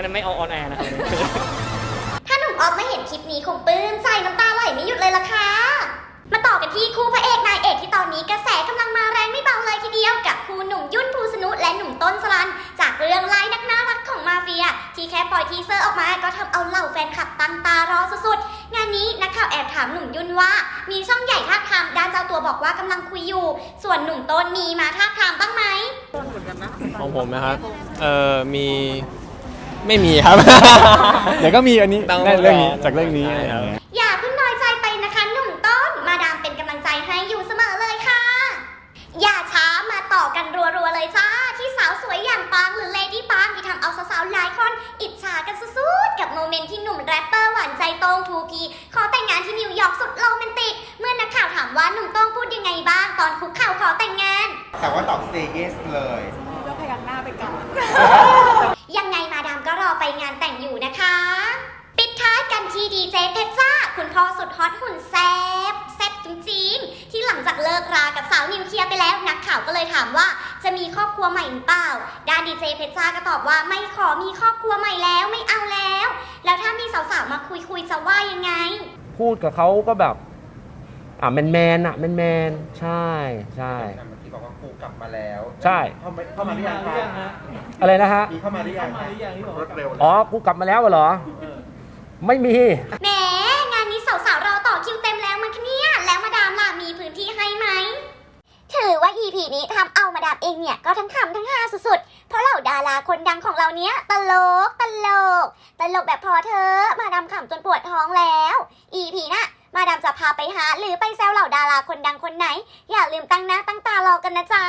งไหมเนี่ยงั้นไม่เอาออนแอร์นะครับถ้าหนุ่มออฟมาเห็นคลิปนี้คงปลื้มใจน้ำตาไหลไม่หยุดเลยล่ะค่ะ มาต่อกันที่คู่พระเอกนายเอกที่ตอนนี้กระแสกำลังมาแรงไม่เบาเลยทีเดียวกับคู่หนุ่มยุ่นภูสนุและหนุ่มต้นสลัน จากเรื่องไล่นักน่ารักของมาเฟีย ที่แค่ปล่อยทีเซอร์ออกมาก็ทำเอาเหล่าแฟนคลับตั้งตารอสุดๆ งานนี้นักข่าวแอบถามหนุ่มยุ่นว่า มีช่องใหญ่ท่าบทามด้านเจ้าตัวบอกว่ากำลังคุยอยู่ ส่วนหนุ่มต้นมีมาท่าบทามบ้างไหมของผมนะครับ เอ่อ มี ไม่มีครับ เดี๋ยวก็มีอันนี้ต้องได้เรื่องนี้รอจากเรื่องนี้ใช่ครับอย่าเพิ่งน้อยใจไปนะคะหนุ่มต้น มาดามเป็นกำลังใจให้อยู่เสมอเลยค่ะ อย่าช้ามาต่อกันรัวๆเลยจ้า ที่สาวสวยอย่างปางหรือเลดี้ปางที่ทำเอาสาวๆหลายคน อิจฉากันสุดๆ กับโมเมนต์ที่หนุ่มแรปเปอร์หวานใจโต้งทูพีขอแต่งงานที่นิวยอร์กสุดโรแมนติก เมื่อนักข่าวถามว่าหนุ่มโต้งพูดยังไงบ้างตอนคุกเข่าขอแต่งงาน แต่ว่าตอบ say yes เลย ก็พยักหน้าไปก่อน ยังไงมาดามก็รอไปงานแต่งอยู่นะ คะ ปิดท้ายกันที่ดีเจเพชรจ้า คุณพ่อสุดฮอตหุ่นแซบแซบจริงๆ ที่หลังจากเลิกรากับสาวนิวเคลียร์ไปแล้ว นักข่าวก็เลยถามว่าจะมีครอบครัวใหม่หรือเปล่า ด้านดีเจเพชรจ้าก็ตอบว่าไม่ขอมีครอบครัวใหม่แล้วไม่เอาแล้ว แล้วถ้ามีสาวๆมาคุยคุยๆจะว่ายังไง พูดกับเขาก็แบบ อะแมนแมนๆอะแมนแมนๆใช่ใช่เมื่อ กี้บอกว่ากูกลับมาแล้วใช่ เข้ามาเข้ามาหรือยังครับอะไรนะฮะ มีเข้ามาหรือยังรถเร็วเลยอ๋อกูกลับมาแล้วเหรอ ไม่มี แหมงานนี้สาวๆรอต่อคิวเต็มแล้วมันคะเนี่ย แล้วมาดามล่ะมีพื้นที่ให้ไหม ถือว่า EP นี้ทำเอามาดามเองเนี่ย ก็ทั้งขำทั้งฮาสุดๆ เพราะเหล่าดาราคนดังของเราเนี้ย ตลก ตลก ตลกแบบพอเธอมาดามขำจนปวดท้องแล้ว EP หน่ะ มาดามจะพาไปหาหรือไปแซวเหล่าดาราคนดังคนไหน อย่าลืมตั้งหน้าตั้งตารอกันนะจ๊ะ